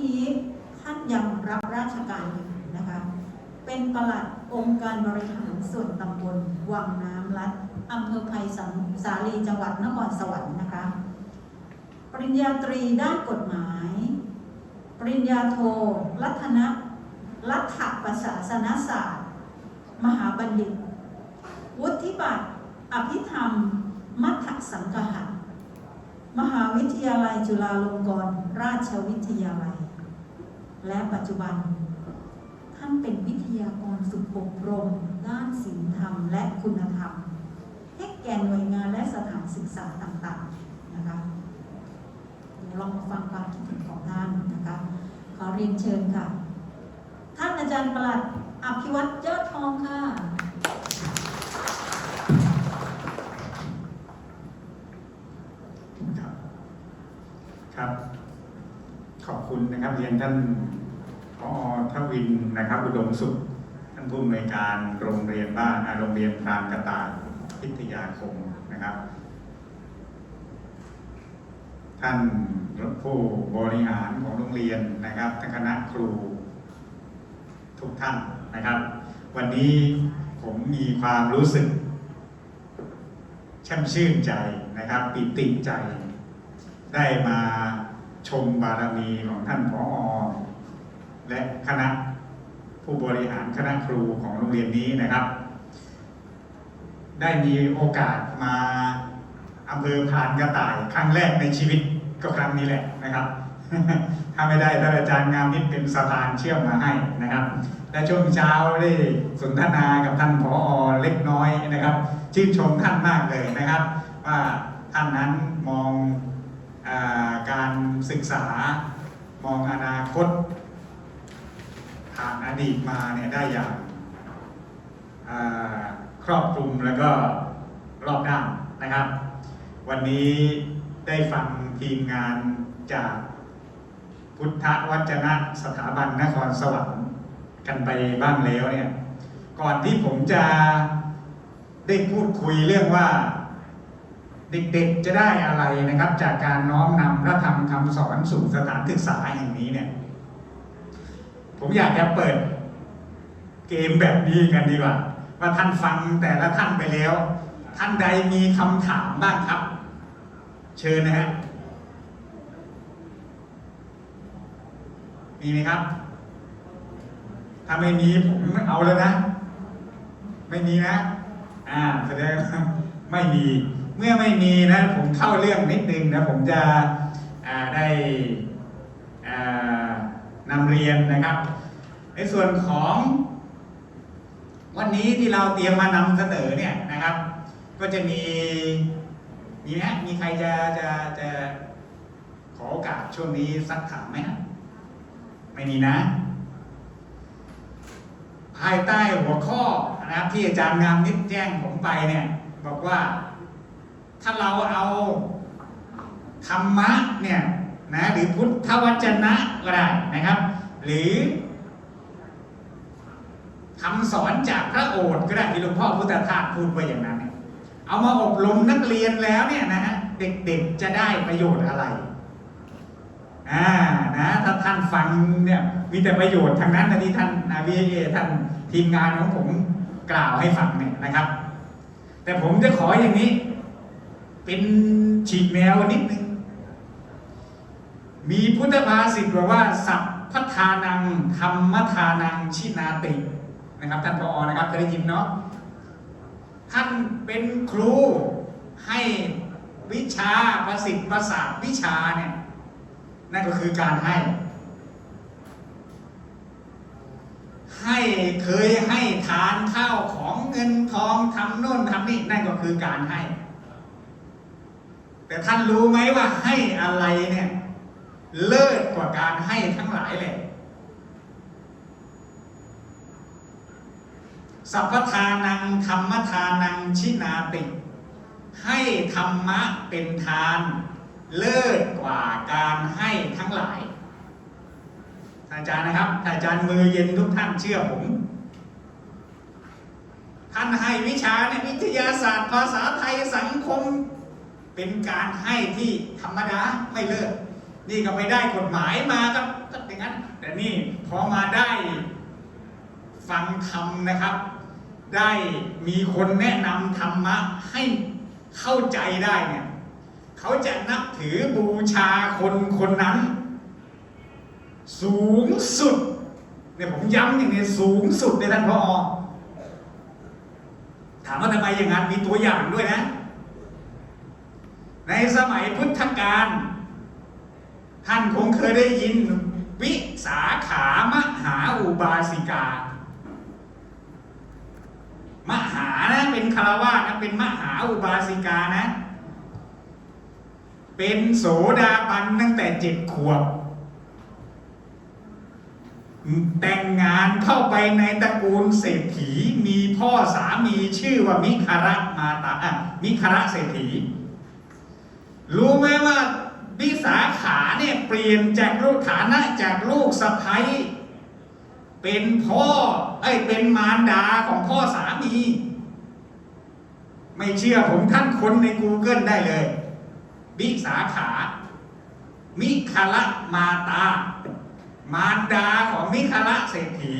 นี้ท่านยังรับราชการอยู่นะคะ เป็นประหลัดองค์การบริหารส่วนตำบลวังน้ำลัดอำเภอไผ่สังสาลีจังหวัดนครสวรรค์นะคะ ปริญญาตรีด้านกฎหมาย ปริญญาโท รัตนรัฐประศาสนศาสตร์ มหาบัณฑิต วุฒิบัตร อภิธรรม มัทสังคหะมหาวิทยาลัยจุฬาลงกรณราชวิทยาลัย และปัจจุบัน ท่านเป็นวิทยากรฝึกอบรม ด้านศีลธรรมและคุณธรรม ให้แก่หน่วยงานและสถานศึกษาต่างๆนะคะเดี๋ยวลองมาฟังความคิดเห็นของท่านนะคะขอเรียนเชิญค่ะ ท่านอาจารย์ประหลัดอภิวัตยอดทองค่ะครับขอบคุณนะครับเรียนท่าน พอทวินนะครับอุดมสุข ท่านผู้อำนวยการโรงเรียนบ้านโรงเรียนพรานกระต่ายพิทยาคมนะครับ ท่านผู้บริหารของโรงเรียนนะครับท่านคณะครูทุกท่านนะครับ วันนี้ผมมีความรู้สึกช่มชื่นใจนะครับปิติใจ ได้มาชมบารมีของท่านผอ และคณะผู้บริหารคณะครูของโรงเรียนนี้นะครับ ได้มีโอกาสมาอำเภอพานกระต่ายครั้งแรกในชีวิตก็ครั้งนี้แหละนะครับ ถ้าไม่ได้ท่านอาจารย์งามนิดเป็นสะพานเชื่อมมาให้นะครับ และช่วงเช้าได้สนทนากับท่านผอเล็กน้อยนะครับ ชื่นชมท่านมากเลยนะครับ ว่าท่านนั้นมองอการศึกษามองอนาคต ผ่านอดีตมาเนี่ยได้อย่างครอบคลุมแล้วก็รอบด้านนะครับ วันนี้ได้ฟังทีมงานจากพุทธวจนะสถาบันนครสวรรค์กันไปบ้างแล้วเนี่ย ก่อนที่ผมจะได้พูดคุยเรื่องว่า เด็กๆจะได้อะไรนะครับ จากการน้อมนำพระธรรมคำสอนสู่สถานศึกษาแห่งนี้เนี่ย ผมอยากจะเปิด เกมแบบนี้กันดีกว่า ว่าท่านฟังแต่ละท่านไปแล้ว ท่านใดมีคำถามบ้างครับ เชิญนะฮะมีไหมครับ ถ้าไม่มีผมเอาแล้วนะ ไม่มีนะ อ่าแสดงไม่มี เมื่อไม่มีนะ ผมเข้าเรื่องนิดนึงนะ ผมจะอ่าได้ นำเรียนนะครับ ในส่วนของ วันนี้ที่เราเตรียมมานำเสนอเนี่ยนะครับ ก็จะมีมีไหมมีใครจะจะจะขอโอกาสช่วงนี้สักถามไหมครับไม่มีนะ ภายใต้หัวข้อนะครับที่อาจารย์งามนิดแจ้งผมไปเนี่ย บอกว่าถ้าเราเอาธรรมะเนี่ย นะหรือพุทธวจนะก็ได้นะครับ หรือคำสอนจากพระโอษฐ์ก็ได้ที่หลวงพ่อพุทธทาสพูดไว้อย่างนั้นเนี่ยเอามาอบรมนักเรียนแล้วเนี่ยนะฮะเด็กๆจะได้ประโยชน์อะไรอ่านะถ้าท่านฟังเนี่ยมีแต่ประโยชน์ทางนั้นนะที่ท่านนาวีเอท่านทีมงานของผมกล่าวให้ฟังเนี่ยนะครับ แต่ผมจะขออย่างนี้ เป็นฉีกแนวนิดนึง มีพุทธภาษิตบอกว่า สัพพทานังธรรมทานังชินาตินะครับ ท่านพอนะครับเคยได้ยินเนาะท่านเป็นครูให้วิชาประสิทธิ์ประสาทวิชาเนี่ยนั่นก็คือการให้ ให้เคยให้ทานข้าวของเงินทองทำโน่นทำนี่นั่นก็คือการให้ แต่ท่านรู้ไหมว่าให้อะไรเนี่ย เลิศกว่าการให้ทั้งหลายเลยสัพพทานังธรรมทานังชินาติให้ธรรมะเป็นทาน เลิศกว่าการให้ทั้งหลายท่านอาจารย์นะครับท่านอาจารย์มือเย็นทุกท่านเชื่อผมท่านให้วิชาเนี่ยวิทยาศาสตร์ ภาษาไทยสังคม เป็นการให้ที่ธรรมดาไม่เลิศ นี่ก็ไปได้กฎหมายมาก็เแต่นี่พอมาได้ฟังธรรมนะครับ ได้มีคนแนะนำธรรมะให้เข้าใจได้เนี่ยเขาจะนับถือบูชาคนคนนั้น สูงสุดเนี่ยผมย้ำอย่างนี้สูงสุดในท่านพอถามว่าทำไมอย่างนั้นมีตัวอย่างด้วยนะ ในสมัยพุทธกาล ท่านคงเคยได้ยินวิสาขามหาอุบาสิกา มหานะเป็นคารวะนะเป็นมหาอุบาสิกานะ เป็นโสดาบันตั้งแต่เจ็ดขวบ แต่งงานเข้าไปในตระกูลเศรษฐีมีพ่อสามีชื่อว่ามิคาระมาตาอะมิคาระเศรษฐี รู้ไหมว่า วิสาขาเนี่ยเปลี่ยนจากลูกฐานะจากลูกสะใภ้เป็นพ่อไอ้เป็นมารดาของพ่อสามี ไม่เชื่อผมท่านค้นใน Google ได้เลย วิสาขา มิคาระมาตา มารดาของมิคาระเศรษฐี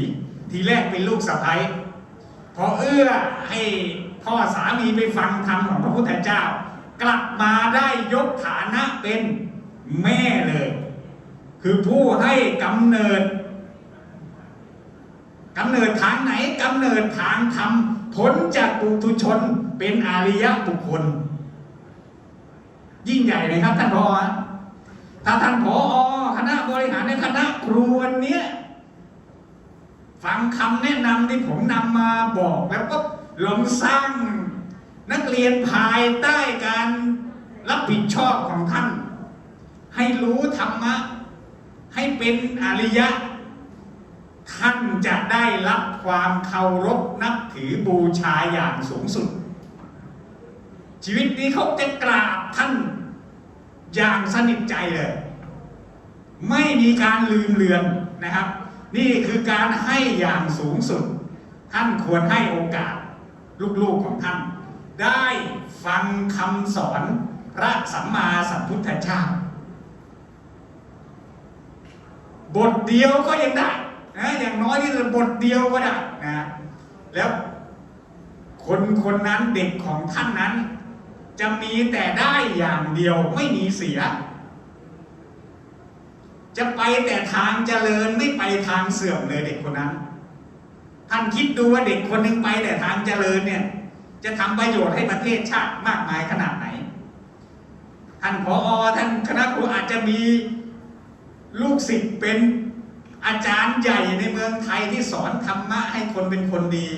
ทีแรกเป็นลูกสะใภ้พอเอื้อให้พ่อสามีไปฟังธรรมของพระพุทธเจ้า กลับมาได้ยกฐานะเป็นแม่เลย คือผู้ให้กำเนิดกำเนิดทางไหนกำเนิดทางธรรมพ้นจากปุถุชนเป็นอาริยบุคคล ยิ่งใหญ่เลยครับท่านพอถ้าท่านพอคณะบริหารในคณะครูวันนี้ฟังคำแนะนำที่ผมนำมาบอกแล้วก็ลองสร้าง นักเรียนภายใต้การรับผิดชอบของท่าน ให้รู้ธรรมะ ให้เป็นอริยะ ท่านจะได้รับความเคารพนับถือบูชาอย่างสูงสุด ชีวิตนี้เขาจะกราบท่านอย่างสนิทใจเลย ไม่มีการลืมเลือนนะครับ นี่คือการให้อย่างสูงสุด ท่านควรให้โอกาสลูกๆของท่าน ได้ฟังคำสอนพระสัมมาสัมพุทธเจ้าบทเดียวก็ยังได้นะอย่างน้อยที่สุดบทเดียวก็ได้นะแล้วคนคนนั้นเด็กของท่านนั้น จะมีแต่ได้อย่างเดียวไม่มีเสีย จะไปแต่ทางเจริญไม่ไปทางเสื่อมเลยเด็กคนนั้น ท่านคิดดูว่าเด็กคนหนึ่งไปแต่ทางเจริญเนี่ย จะทำประโยชน์ให้ประเทศชาติมากมายขนาดไหน ท่านผอท่านคณะครูอาจจะมีลูกศิษย์เป็นอาจารย์ใหญ่ในเมืองไทยที่สอนธรรมะให้คนเป็นคนดี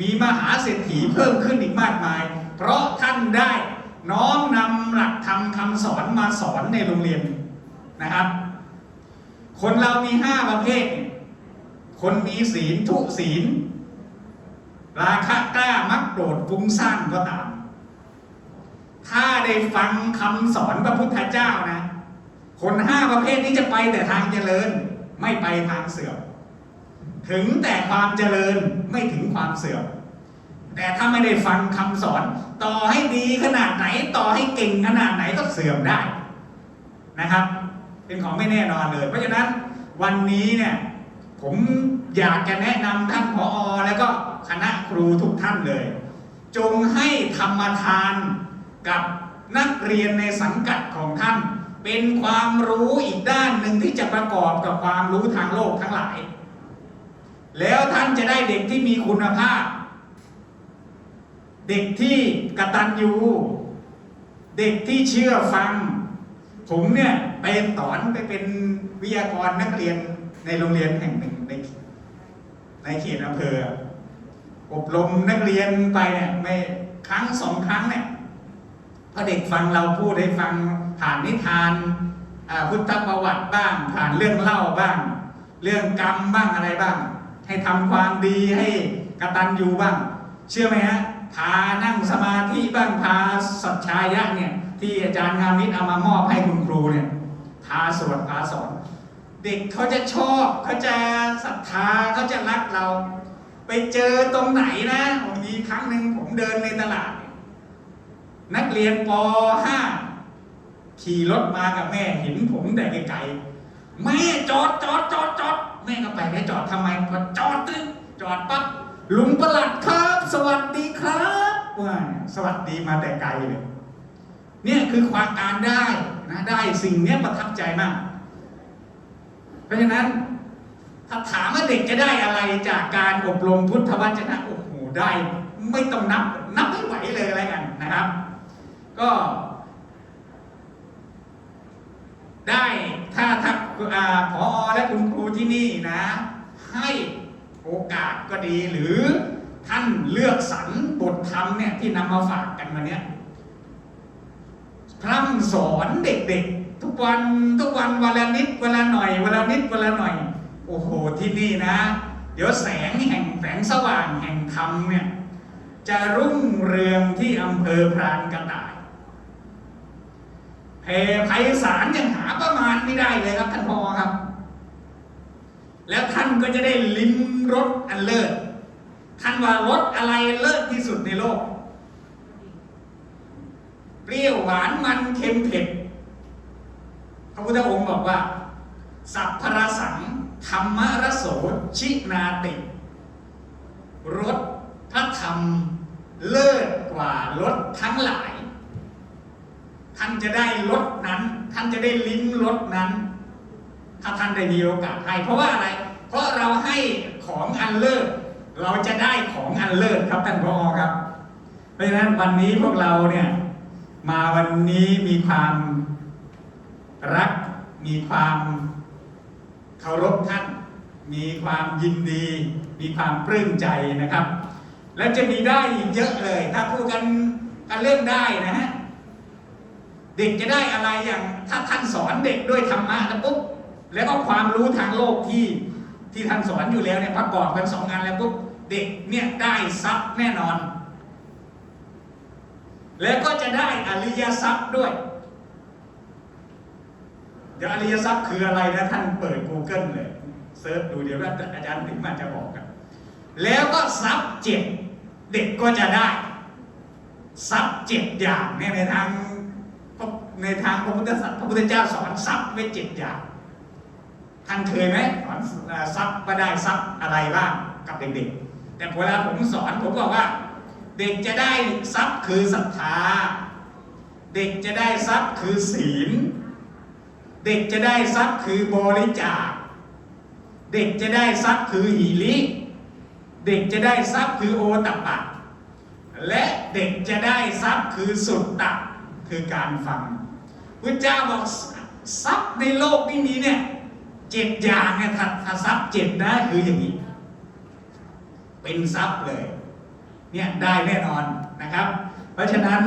มีมหาเศรษฐีเพิ่มขึ้นอีกมากมาย เพราะท่านได้น้อมนำหลักธรรมคำสอนมาสอนในโรงเรียนนะครับ คนเรามีห้าประเภท คนมีศีลทุศีล ราคะกล้ามักโกรธฟุ้งซ่านก็ตาม ถ้าได้ฟังคำสอนพระพุทธเจ้านะ คนห้าประเภทนี้จะไปแต่ทางเจริญ ไม่ไปทางเสื่อม ถึงแต่ความเจริญไม่ถึงความเสื่อม แต่ถ้าไม่ได้ฟังคำสอน ต่อให้ดีขนาดไหน ต่อให้เก่งขนาดไหนก็เสื่อมได้นะครับ เป็นของไม่แน่นอนเลย เพราะฉะนั้นวันนี้เนี่ยผมอยากจะแนะนำท่านผออแล้วก็ คณะครูทุกท่านเลย จงให้ธรรมทานกับนักเรียนในสังกัดของท่าน เป็นความรู้อีกด้านหนึ่งที่จะประกอบกับความรู้ทางโลกทั้งหลาย แล้วท่านจะได้เด็กที่มีคุณภาพ เด็กที่กระตัญญูเด็กที่เชื่อฟัง ผมเนี่ยไปสอนไปเป็นวิทยากรนักเรียนในโรงเรียนแห่งหนึ่งในในเขตอำเภอ อบรมนักเรียนไปเนี่ยไม่ครั้งสองครั้งเนี่ยพอเด็กฟังเราพูดให้ฟังผ่านนิทานพุทธประวัติบ้าง ผ่านเรื่องเล่าบ้าง เรื่องกรรมบ้างอะไรบ้าง ให้ทำความดีให้กระตัญญูบ้าง เชื่อไหมฮะพานั่งสมาธิบ้างพาสัจชายะเนี่ยที่อาจารย์งามิตรเอามามอบให้คุณครูเนี่ยพาสวดพาสอน เด็กเขาจะชอบเขาจะศรัทธาเขาจะรักเรา ไปเจอตรงไหนนะมีครั้งหนึ่งผมเดินในตลาด นักเรียนป .5 ขี่รถมากับแม่เห็นผมแต่ไกลๆแม่จอดจอดจอดจอดแม่ก็ไปแม่จอดทำไมพอจอดตึ๊บจอดปั๊บลุงประหลัดครับ สวัสดีครับว่าสวัสดีมาแต่ไกลเลยเนี่ยคือความการได้นะได้สิ่งเนี้ยประทับใจมาก เพราะฉะนั้น ถ้าถามว่าเด็กจะได้อะไรจากการอบรมพุทธวจนะโอ้โหได้ไม่ต้องนับนับไม่ไหวเลยอะไรกันนะครับ ก็ได้ถ้าถ้าอ่าพอและคุณครูที่นี่นะ ให้โอกาสก็ดีหรือท่านเลือกสรรบทธรรมเนี่ยที่นำมาฝากกันมาเนี่ยพร่ำสอนเด็กๆ ทุกวันทุกวันวันละนิดวันละหน่อยวันละนิดวันละหน่อย โอ้โหที่นี่นะ เดี๋ยวแสงแห่งแสงสว่างแห่งธรรมเนี่ยจะรุ่งเรืองที่อำเภอพรานกระต่ายเพไพศาลยังหาประมาณไม่ได้เลยครับท่านพอครับ แล้วท่านก็จะได้ลิ้มรสอันเลิศท่านว่ารสอะไรเลิศที่สุดในโลก เปรี้ยวหวานมันเค็มเผ็ดพระพุทธองค์บอกว่า สัพพรสัง ธรรมรโสชินาติรสพระธรรมเลิศกว่ารสทั้งหลาย ท่านจะได้รสนั้น ท่านจะได้ลิ้มรสนั้น ถ้าท่านได้มีโอกาสให้เพราะว่าอะไร เพราะเราให้ของอันเลิศเราจะได้ของอันเลิศครับท่านพอครับ เพราะฉะนั้นวันนี้พวกเราเนี่ยมาวันนี้มีความรักมีความ เคารพท่าน มีความยินดี มีความปลื้มใจนะครับ และจะมีได้อีกเยอะเลย ถ้าพูดกันกันเรื่องได้นะฮะเด็กจะได้อะไรอย่าง ถ้าท่านสอนเด็กด้วยธรรมะแล้วปุ๊บแล้วก็ความรู้ทางโลกที่ที่ท่านสอนอยู่แล้วเนี่ยประกอบกันสองงานแล้วปุ๊บเด็กเนี่ยได้ทรัพย์แน่นอน แล้วก็จะได้อริยทรัพย์ด้วย เดี๋ยวอริยทรัพย์คืออะไรนะท่านเปิด Google เลยเซิร์ชดูเดี๋ยวอาจารย์ถึงมาจะบอกกันแล้วก็ทรัพย์เจ็ดเด็กก็จะได้ทรัพย์เจ็ดอย่างเนี่ยในทางในทางพระพุทธศาสนาพระพุทธเจ้าสอนทรัพย์ไว้เจ็ดอย่างท่านเคยไหมสอนทรัพย์ว่าได้ทรัพย์อะไรบ้างกับเด็กๆ แต่เวลาผมสอนผมบอกว่า เด็กจะได้ทรัพย์คือศรัทธา เด็กจะได้ทรัพย์คือศีล เด็กจะได้ทรัพย์คือบริจาค เด็กจะได้ทรัพย์คือหีริเด็กจะได้ทรัพย์คือโอตัปะ และเด็กจะได้ทรัพย์คือสุตตะคือการฟังพระเจ้าบอกทรัพย์ในโลกนี้มีเนี่ยเจ็ดอย่างเนี่ยถ้าถ้าทรัพย์เจ็ดนะคืออย่างนี้ เป็นทรัพย์เลยเนี่ยได้แน่นอนนะครับ เพราะฉะนั้น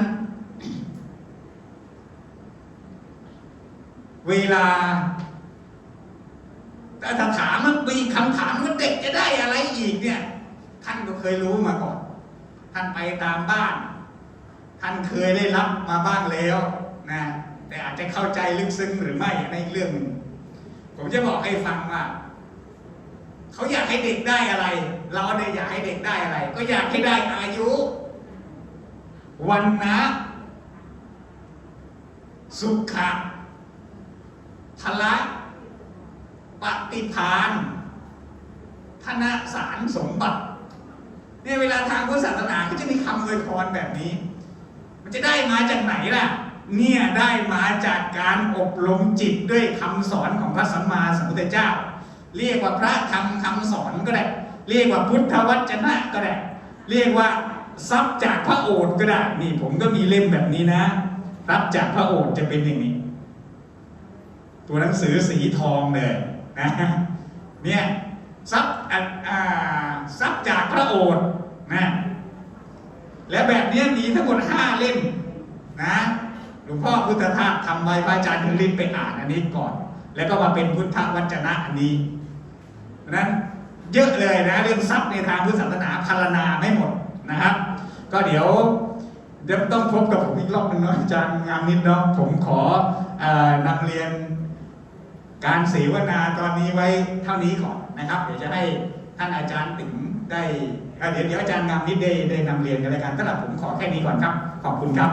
เวลาถ้าถามมันมีคำถามว่าเด็กจะได้อะไรอีกเนี่ย ท่านก็เคยรู้มาก่อน ท่านไปตามบ้าน ท่านเคยได้รับมาบ้างแล้วนะแต่อาจจะเข้าใจลึกซึ้งหรือไม่ในเรื่องนึงผมจะบอกให้ฟังว่าเขาอยากให้เด็กได้อะไร เราเนี่ยอยากให้เด็กได้อะไร ก็อยากให้ได้อายุ วันนะ สุขะ พละปฏิพานธนสารสมบัติเนี่ยเวลาทางพุทธศาสนาก็จะมีคำอวยพรแบบนี้ มันจะได้มาจากไหนล่ะ เนี่ยได้มาจากการอบรมจิตด้วยคำสอนของพระสัมมาสัมพุทธเจ้า เรียกว่าพระธรรมคำสอนก็ได้ เรียกว่าพุทธวจนะก็ได้ เรียกว่าทรัพย์จากพระโอษฐ์ก็ได้ นี่ผมก็มีเล่มแบบนี้นะ รัพย์จากพระโอษฐ์จะเป็นอย่างนี้ ตัวหนังสือสีทองเลยนะเนี่ยทรัพย์อ่าอ่าทรัพย์จากพระโอษฐ์นะและแบบนี้มีทั้งหมดห้าเล่มนะหลวงพ่อพุทธทาสทำไว้พระอาจารย์ถึงรีบไปอ่านอันนี้ก่อน แล้วก็มาเป็นพุทธวจนะอันนี้นั้นเยอะเลยนะเรื่องทรัพย์ในทางพุทธศาสนาพารณาไม่หมดนะครับ ก็เดี๋ยวเดี๋ยวต้องพบกับผมอีกรอบหนึ่งเนาะอาจารย์งามนิดเนาะผมขออ่อนำเรียน การเสวนาตอนนี้ไว้เท่านี้ก่อนนะครับ เดี๋ยวจะให้ท่านอาจารย์ถึงได้เดี๋ยวเดี๋ยวอาจารย์งามนิดได้ได้นำเรียนกันแล้วกันสำหรับผมขอแค่นี้ก่อนครับ ขอบคุณครับ